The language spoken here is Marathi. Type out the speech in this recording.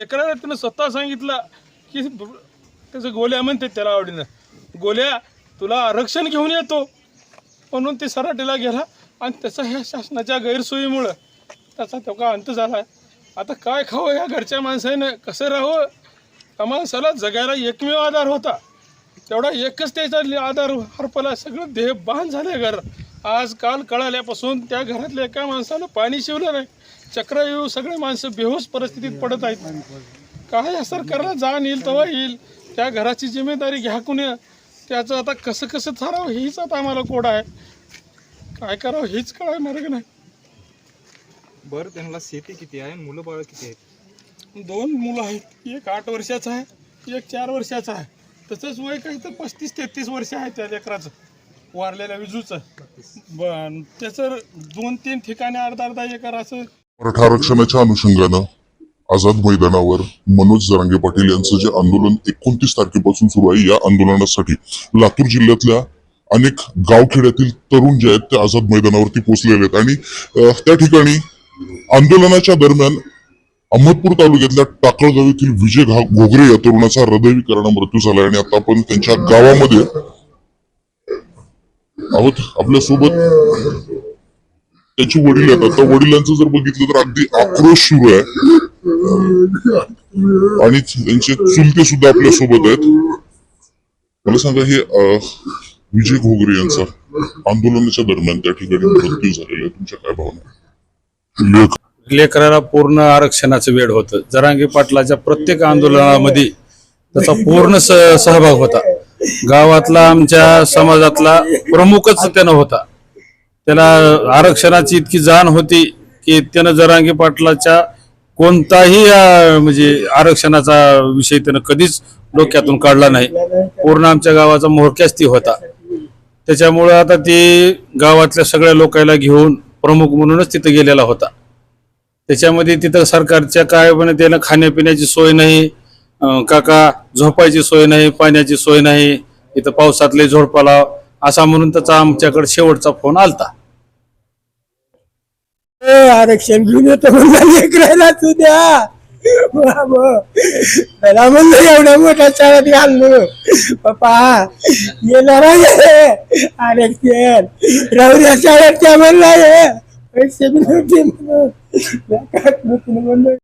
लेकराला त्यानं स्वतः सांगितलं की त्याचं गोल्या म्हणते त्याला आवडीनं. गोल्या तुला आरक्षण घेऊन येतो. म्हणून ते सराटीला गेला आणि त्याचा ह्या शासनाच्या गैरसोयीमुळं त्याचा तो का अंत झाला. आता काय खावं ह्या घरच्या माणसानं? कसं राहावं? त्या माणसाला जगायला एकमेव आधार होता. तेवढा एकच त्याचा आधार हरपला. सगळं देह बांध झालं घर आज काल कळाल्यापासून त्या घरातल्या एका माणसानं पाणी शिवलं नाही. चक्र येऊ सगळे माणसं बेहोश परिस्थितीत पडत आहेत. काय या सरकारला जाण येईल तेव्हा येईल? त्या घराची जिम्मेदारी घ्या कुणी त्याचं आता कसं कसं ठरावं हीच आता आम्हाला कोड आहे. काय करावं हीच कळाय मार्ग नाही. बरं त्यांना शेती किती आहे? मुलं बाळ किती आहेत? दोन मुलं आहेत. एक आठ वर्षाचं आहे एक चार वर्षाचं आहे. तसंच वय काही तर पस्तीस तेहतीस वर्ष आहे त्या लेकराचं. वारलेल्या विजूचं. ब त्याचं दोन तीन ठिकाणी अर्धा अर्धा एकर असं मराठा आरक्षणाच्या अनुषंगानं आझाद मैदानावर मनोज जरांगे पाटील यांचं जे आंदोलन एकोणतीस तारखेपासून सुरू आहे या आंदोलनासाठी लातूर जिल्ह्यातल्या अनेक गावखेड्यातील तरुण जे आहेत ते आझाद मैदानावरती पोहोचलेले आहेत. आणि अं, त्या ठिकाणी आंदोलनाच्या दरम्यान अहमदपूर तालुक्यातल्या टाकळगाव येथील विजय घा- घोगरे या तरुणाचा हृदयविकारानं मृत्यू झाला आणि आता आपण त्यांच्या गावामध्ये आहोत आपल्यासोबत. त्याची वडील आहेत. आता वडिलांचं जर बघितलं तर अगदी आक्रोश सुरू आहे. आणि त्यांचे चुलते सुद्धा आपल्यासोबत आहेत. मला सांगा हे विजय घोगरे यांचा आंदोलनाच्या दरम्यान त्या ठिकाणी मृत्यू झालेला आहे. तुमच्या काय भावना लेख. लेकराला पूर्ण आरक्षणाचं वेळ होतं. जरांगे पाटलाच्या प्रत्येक आंदोलनामध्ये त्याचा पूर्ण सहभाग होता. गावातला आमच्या समाजातला प्रमुखच त्यानं होता. त्याला आरक्षणाची इतकी जाण होती की त्यानं जरांगी पाटलाच्या कोणताही म्हणजे आरक्षणाचा विषय त्यानं कधीच डोक्यातून काढला नाही. पूर्ण आमच्या गावाचा मोहक्याच ती होता. त्याच्यामुळं आता ते गावातल्या सगळ्या लोकांना घेऊन प्रमुख म्हणूनच तिथं गेलेला होता. त्याच्यामध्ये तिथं सरकारच्या काय पण त्यानं खाण्यापिण्याची सोय नाही काका झोपायची सोय नाही पाण्याची सोय नाही इथं पावसातले झोडपाला असा म्हणून त्याचा आमच्याकडे शेवटचा फोन आलता. आरक्षण घेऊन येतो म्हणला लेकरायला द्या. त्याला म्हणलं एवढ्या मोठ्या शाळेत घाललो पप्पा येणार आहे. आरक्षण. राहू शाळेत त्या म्हणला पैसे म्हणून. म्हणलं